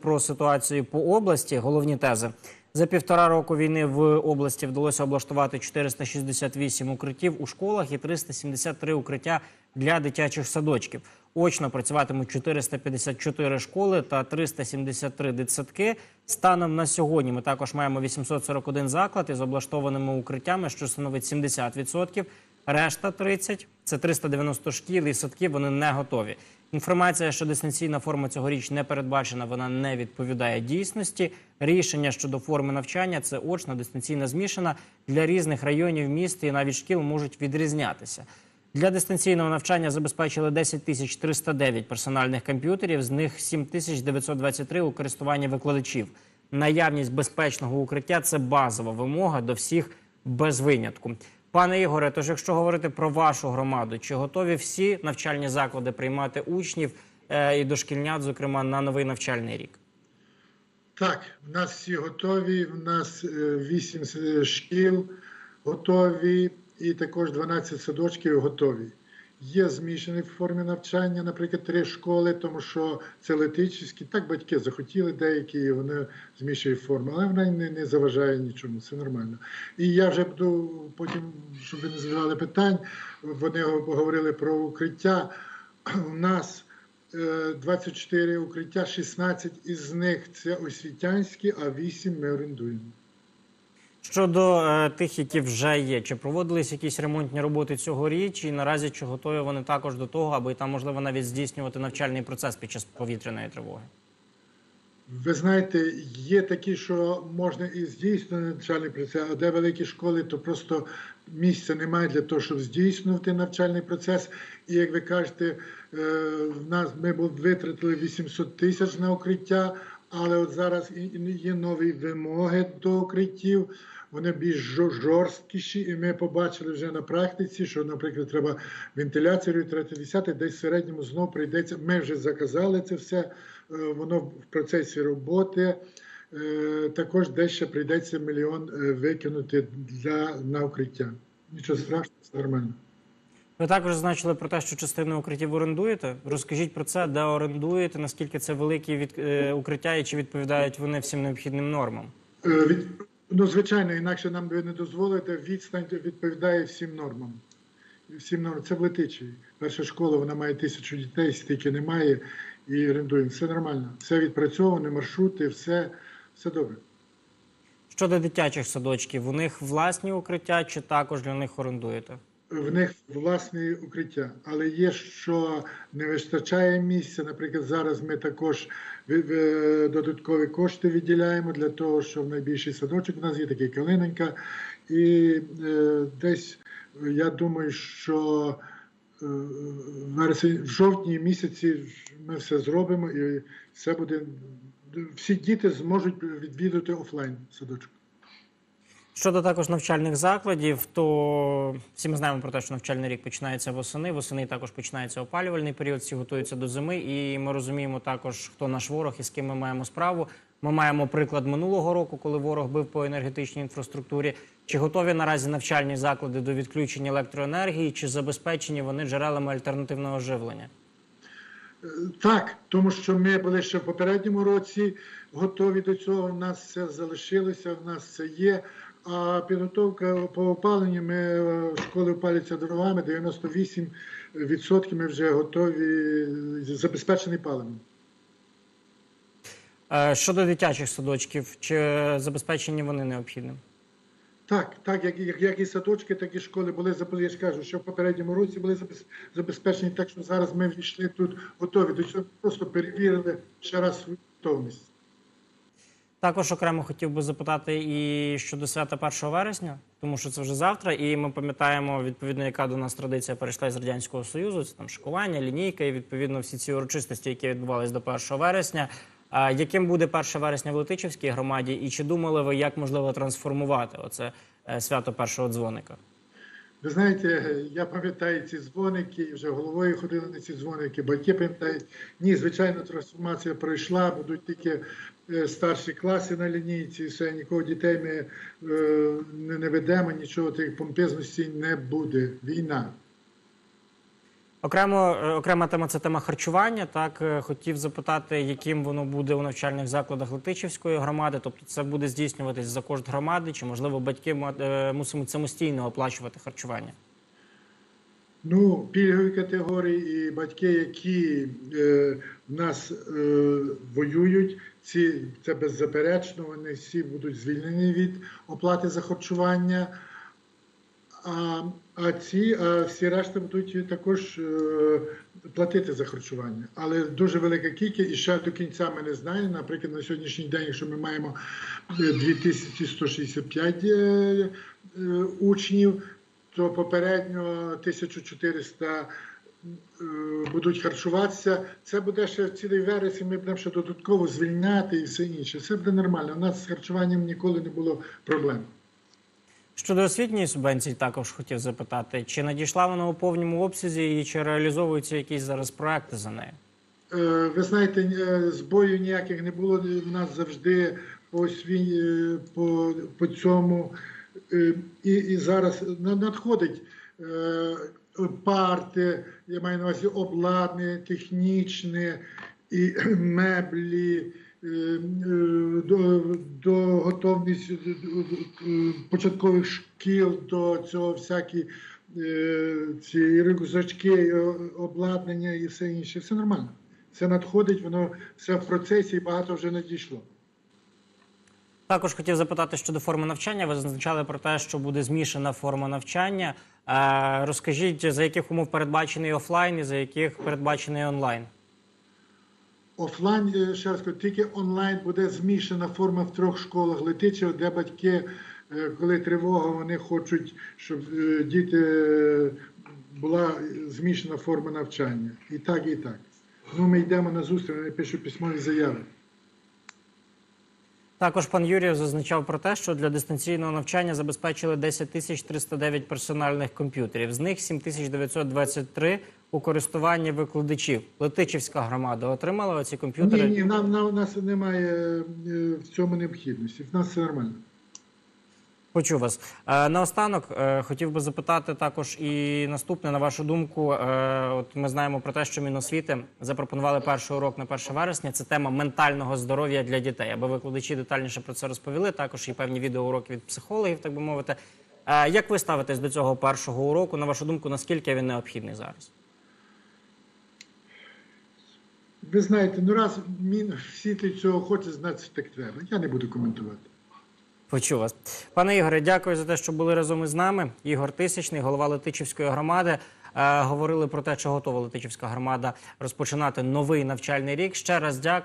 про ситуацію по області. Головні тези. За півтора року війни в області вдалося облаштувати 468 укриттів у школах і 373 укриття для дитячих садочків. Очно працюватимуть 454 школи та 373 дитсадки. Станом на сьогодні ми також маємо 841 заклад із облаштованими укриттями, що становить 70%. Решта 30 – це 390 шкіл і садків, вони не готові. Інформація, що дистанційна форма цьогоріч не передбачена, вона не відповідає дійсності. Рішення щодо форми навчання це очна, дистанційна змішана для різних районів міст і навіть шкіл можуть відрізнятися. Для дистанційного навчання забезпечили 10 тисяч 309 персональних комп'ютерів, з них 7 тисяч 923 у користуванні викладачів. Наявність безпечного укриття це базова вимога до всіх без винятку. Пане Ігоре, тож якщо говорити про вашу громаду, чи готові всі навчальні заклади приймати учнів е, і дошкільнят, зокрема на новий навчальний рік? Так, в нас всі готові. В нас е, вісім шкіл готові, і також 12 садочків готові. Є змішані в формі навчання, наприклад, три школи, тому що це летичівські. Так батьки захотіли деякі, і вони змішують форму, але вона не, не заважає нічому, це нормально. І я вже буду потім, щоб ви не задавали питань, вони говорили про укриття. У нас е, 24 укриття, 16 із них це освітянські, а 8 ми орендуємо. Щодо е, тих, які вже є, чи проводились якісь ремонтні роботи цьогоріч, і наразі чи готові вони також до того, аби там можливо навіть здійснювати навчальний процес під час повітряної тривоги? Ви знаєте, є такі, що можна і здійснити навчальний процес, а де великі школи, то просто місця немає для того, щоб здійснювати навчальний процес. І як ви кажете, е, в нас ми витратили 800 тисяч на укриття, але от зараз є нові вимоги до укриттів. Вони більш жорсткіші, і ми побачили вже на практиці, що, наприклад, треба вентиляцію треба десяти, десь в середньому знов прийдеться. Ми вже заказали це все, е, воно в процесі роботи. Е, Також дещо прийдеться мільйон е, викинути для на укриття. Нічого страшного, це нормально. Ви також зазначили про те, що частину укриттів орендуєте. Розкажіть про це, де орендуєте, наскільки це великі від, е, укриття і чи відповідають вони всім необхідним нормам? Е, Від, ну, звичайно, інакше нам ви не дозволите. Відстань відповідає всім нормам. Всім нормам. Це в Летичі. Перша школа вона має тисячу дітей, стільки немає і орендуємо. Все нормально. Все відпрацьоване, маршрути, все, все добре. Щодо дитячих садочків, у них власні укриття чи також для них орендуєте? В них власне укриття, але є що не вистачає місця. Наприклад, зараз ми також ви- ви- додаткові кошти виділяємо для того, щоб найбільший садочок у нас є такий Калиненька. І е, десь е, я думаю, що е, вересень, в жовтні місяці ми все зробимо, і все буде. Всі діти зможуть відвідати офлайн садочок. Щодо також навчальних закладів, то всі ми знаємо про те, що навчальний рік починається восени. Восени також починається опалювальний період, всі готуються до зими, і ми розуміємо також, хто наш ворог і з ким ми маємо справу. Ми маємо приклад минулого року, коли ворог бив по енергетичній інфраструктурі. Чи готові наразі навчальні заклади до відключення електроенергії, чи забезпечені вони джерелами альтернативного живлення? Так, тому що ми були ще в попередньому році готові до цього. У нас все залишилося, в нас це є. А підготовка по опаленню ми е, школи опалюються дровами, 98% ми вже готові, забезпечені паливом. Е, Щодо дитячих садочків, чи забезпечені вони необхідним? Так, так, як, як, як і садочки, так і школи були. Я ж кажу, що в попередньому році були забезпечені, так що зараз ми війшли тут готові. До цього просто перевірили ще раз свою готовність. Також окремо хотів би запитати і щодо свята 1 вересня, тому що це вже завтра, і ми пам'ятаємо відповідно, яка до нас традиція перейшла з радянського союзу. Це там шикування, лінійка і відповідно всі ці урочистості, які відбувалися до 1 вересня. А яким буде 1 вересня в Летичівській громаді, і чи думали ви, як можливо трансформувати оце е, свято першого дзвоника? Ви знаєте, я пам'ятаю ці дзвоники, і вже головою ходили на ці дзвоники, батьки пам'ятають. Ні, звичайно, трансформація пройшла, будуть тільки е, старші класи на лінійці, все, нікого дітей ми е, не, ведемо, нічого тих помпезностей не буде. Війна. Окремо, е, окрема тема це тема харчування. Так Е, хотів запитати, яким воно буде у навчальних закладах Летичівської громади. Тобто, це буде здійснюватись за кошт громади, чи можливо батьки е, самостійно оплачувати харчування? Ну, пільгові категорії і батьки, які е, в нас е, воюють, ці це беззаперечно, вони всі будуть звільнені від оплати за харчування. А, а ці, а всі решта будуть також е, платити за харчування. Але дуже велика кількість, і ще до кінця ми не знаємо. Наприклад, на сьогоднішній день, якщо ми маємо е, 2165 е, е, учнів, то попередньо 1400 е, будуть харчуватися. Це буде ще цілий вересень, ми будемо ще додатково звільняти і все інше. Все буде нормально. У нас з харчуванням ніколи не було проблем. Щодо освітньої субвенції, також хотів запитати, чи надійшла вона у повному обсязі і чи реалізовуються якісь зараз проекти за нею? Е, Ви знаєте, е, збоїв ніяких не було. У нас завжди по свій, е, по, по цьому і, і зараз на- надходить парти, я маю на увазі обладнання, технічне і меблі. Е, До, до готовність е, початкових шкіл до цього всякі е, ці рюкзачки, обладнання і все інше. Все нормально. Все надходить, воно все в процесі і багато вже надійшло. Також хотів запитати щодо форми навчання. Ви зазначали про те, що буде змішана форма навчання. Розкажіть, за яких умов передбачений офлайн і за яких передбачений онлайн? Офлайн, е, ще раз кажу, тільки онлайн буде змішана форма в трьох школах Летичева, де батьки, е, коли тривога, вони хочуть, щоб е, діти була змішана форма навчання. І так, і так. Ну, ми йдемо на зустріч, вони пишуть письмові заяви. Також пан Юрій зазначав про те, що для дистанційного навчання забезпечили 10 тисяч 309 персональних комп'ютерів. З них 7 тисяч 923 у користуванні викладачів. Летичівська громада отримала оці комп'ютери. Ні, ні, нам, нам, у нас немає е, в цьому необхідності. В нас все нормально. Почув вас. Е, наостанок е, хотів би запитати також і наступне, на вашу думку. Е, от ми знаємо про те, що Міносвіти запропонували перший урок на 1 вересня. Це тема ментального здоров'я для дітей. Аби викладачі детальніше про це розповіли. Також і певні відеоуроки від психологів, так би мовити. Як ви ставитесь до цього першого уроку? На вашу думку, наскільки він необхідний зараз? Ви знаєте, ну раз мін, цього хочуть, значить так треба. Я не буду коментувати. Почув вас. Пане Ігоре, дякую за те, що були разом із нами. Ігор Тисячний, голова Летичівської громади. Е, говорили про те, що готова Летичівська громада розпочинати новий навчальний рік. Ще раз дякую.